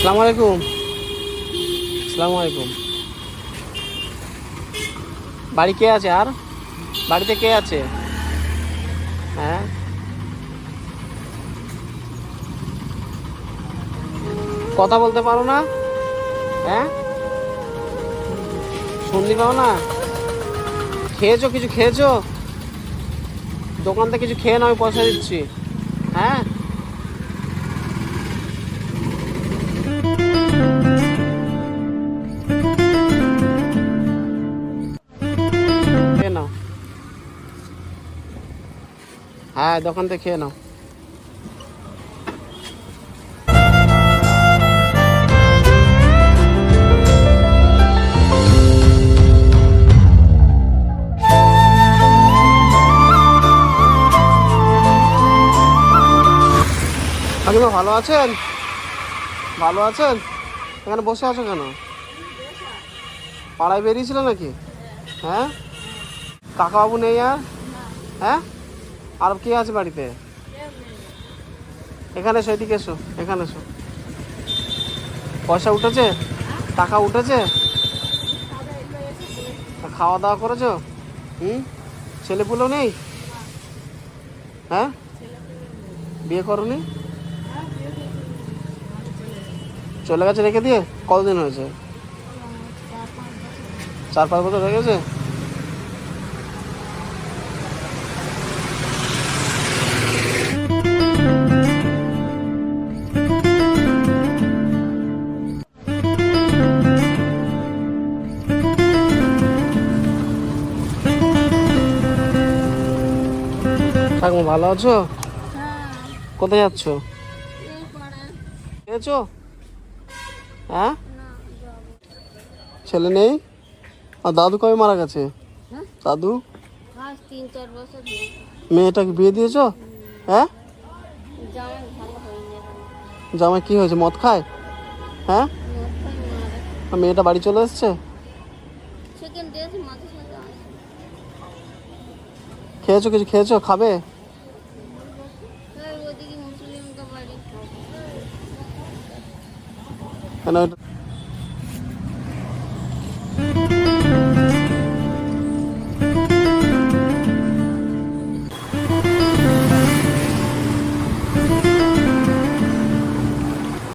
আসসালামু আলাইকুম। আসসালামু আলাইকুম। বাড়ি কে আছে আর? বাড়িতে কে আছে? হ্যাঁ? কথা বলতে পারো না? হ্যাঁ? শুনতে পাও না? খেয়েছো কিছু খেয়েছো? দোকান থেকে কিছু খেয়ে না আমি পয়সা দিচ্ছি। হ্যাঁ? হ্যাঁ দোকান থেকে খেয়ে নাও। ভালো আছেন? ভালো আছেন? এখানে বসে আছো কেন? পাড়ায় বেরিয়েছিল নাকি? হ্যাঁ? কাকাবাবু নেই আর? হ্যাঁ? আর কে আছে বাড়িতে? এখানে এসো, এদিকে এসো, এখানে এসো। পয়সা উঠেছে? টাকা উঠেছে? খাওয়া দাওয়া করেছ? হুম? ছেলেপুলো নেই? হ্যাঁ? বিয়ে করনি? চলে গেছে রেখে দিয়ে? কতদিন হয়েছে? চার পাঁচ বছর হয়ে গেছে? ঠাকুমা ভালো আছো? কোথায় যাচ্ছ? খেয়েছো? হ্যাঁ? ছেলে নেই? আর দাদু কবে মারা গেছে? হ্যাঁ? দাদু? হয়েছে। মেয়েটাকে বিয়ে দিয়েছ? হ্যাঁ? জামাই কি হয়েছে? মদ খায়? হ্যাঁ? মেয়েটা বাড়ি চলে এসছে? খেয়েছো কিছু খেয়েছো? খাবে? কেন